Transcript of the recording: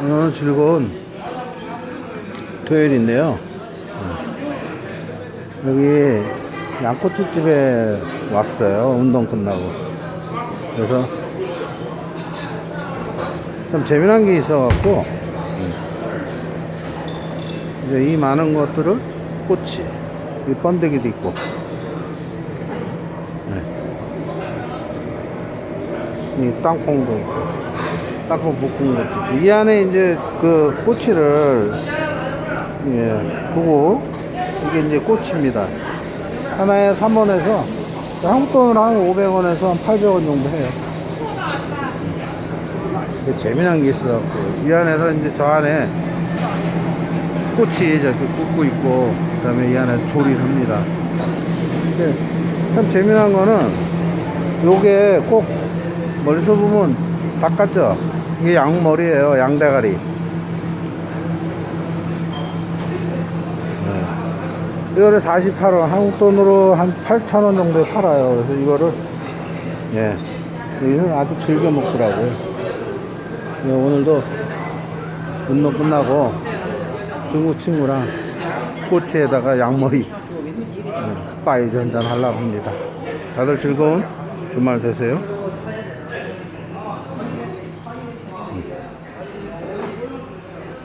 오늘 즐거운 토요일인데요. 여기 양꼬치집에 왔어요. 운동 끝나고. 그래서 좀 재미난 게 있어갖고 이제 이 많은 것들을 꼬치, 이 번데기도 있고. 네. 이 땅콩도 있고. 땅콩 볶은 것도. 이 안에 이제 그 꼬치를 예, 두고 이게 이제 꼬치입니다. 하나에 3원에서 한국 돈으로 한 500원에서 한 800원 정도 해요. 재미난 게 있어갖고 이 안에서 이제 저 안에 꼬치 이렇게 굽고 있고 그 다음에 이 안에 조리를 합니다. 근데 참 재미난 거는 요게 꼭 멀리서 보면 바깥죠? 이게 양머리예요, 양대가리. 이거를 48원, 한국 돈으로 한 8,000원 정도에 팔아요. 그래서 이거를, 예, 여기서 아주 즐겨 먹더라고요. 예, 오늘도 운동 끝나고 중국 친구랑 꼬치에다가 양머리, 예, 빠이즈 한잔 하려고 합니다. 다들 즐거운 주말 되세요.